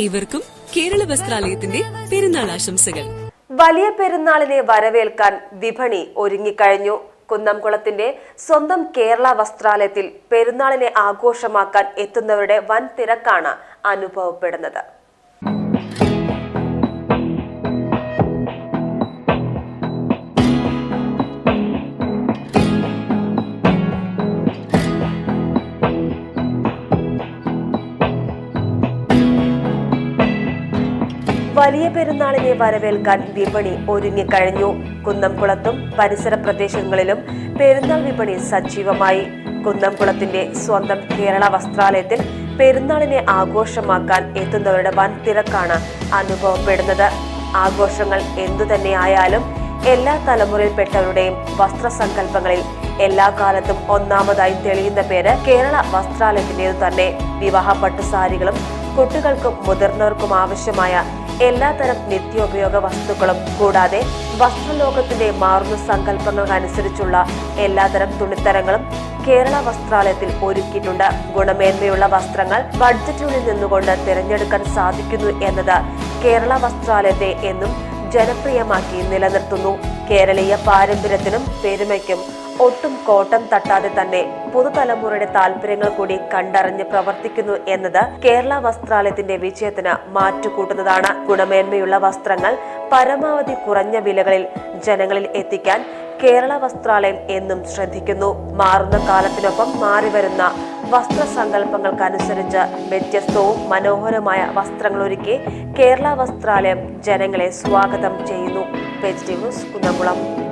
ഏവർക്കും കേരള വസ്ത്രാലയത്തിന്റെ പെരുന്നാൾ ആശംസകൾ. വലിയ പെരുന്നാളിനെ വരവേൽക്കാൻ വിപണി ഒരുങ്ങിക്കഴിഞ്ഞു. കുന്നംകുളത്തിന്റെ സ്വന്തം കേരള വസ്ത്രാലയത്തിൽ പെരുന്നാളിനെ ആഘോഷമാക്കാൻ എത്തുന്നവരുടെ വൻ തിരക്കാണ് അനുഭവപ്പെടുന്നത്. വലിയ പെരുന്നാളിനെ വരവേൽക്കാൻ വിപണി ഒരുങ്ങിക്കഴിഞ്ഞു കുന്നംകുളത്തും പരിസര പ്രദേശങ്ങളിലും പെരുന്നാൾ വിപണി സജീവമായി. കുന്നംകുളത്തിന്റെ സ്വന്തം കേരള വസ്ത്രാലയത്തിൽ പെരുന്നാളിനെ ആഘോഷമാക്കാൻ എത്തുന്നവരുടെ വൻ തിരക്കാണ് അനുഭവപ്പെടുന്നത്. ആഘോഷങ്ങൾ എന്തുതന്നെയായാലും എല്ലാ തലമുറയിൽപ്പെട്ടവരുടെയും വസ്ത്രസങ്കല്പങ്ങളിൽ എല്ലാ കാലത്തും ഒന്നാമതായി തെളിയുന്ന പേര് കേരള വസ്ത്രാലയത്തിന്റെ തന്നെ വിവാഹ പട്ടുസാരികളും കുട്ടികൾക്കും മുതിർന്നവർക്കും ആവശ്യമായ എല്ലാത്തരം നിത്യോപയോഗ വസ്തുക്കളും കൂടാതെ വസ്ത്രലോകത്തിന്റെ മാറുന്ന സങ്കല്പങ്ങൾക്കനുസരിച്ചുള്ള എല്ലാതരം തുണിത്തരങ്ങളും കേരള വസ്ത്രാലയത്തിൽ ഒരുക്കിയിട്ടുണ്ട്. ഗുണമേന്മയുള്ള വസ്ത്രങ്ങൾ ബഡ്ജറ്റിനുള്ളിൽ നിന്നുകൊണ്ട് തിരഞ്ഞെടുക്കാൻ സാധിക്കുന്നു എന്നത് കേരള വസ്ത്രാലയത്തെ എന്നും ജനപ്രിയമാക്കി നിലനിർത്തുന്നു. കേരളീയ പാരമ്പര്യത്തിനും പെരുമയ്ക്കും ഒട്ടും കോട്ടം തട്ടാതെ തന്നെ പുതുതലമുറയുടെ താല്പര്യങ്ങൾ കൂടി കണ്ടറിഞ്ഞ് പ്രവർത്തിക്കുന്നു എന്നത് കേരള വസ്ത്രാലയത്തിന്റെ വിജയത്തിന് മാറ്റുകൂട്ടുന്നതാണ്. ഗുണമേന്മയുള്ള വസ്ത്രങ്ങൾ പരമാവധി കുറഞ്ഞ വിലകളിൽ ജനങ്ങളിൽ എത്തിക്കാൻ കേരള വസ്ത്രാലയം എന്നും ശ്രദ്ധിക്കുന്നു. മാറുന്ന കാലത്തിനൊപ്പം മാറിവരുന്ന വസ്ത്രസങ്കല്പങ്ങൾക്കനുസരിച്ച് വ്യത്യസ്തവും മനോഹരമായ വസ്ത്രങ്ങൾ ഒരുക്കി കേരള വസ്ത്രാലയം ജനങ്ങളെ സ്വാഗതം ചെയ്യുന്നു. Vegetables Kunnamkulam.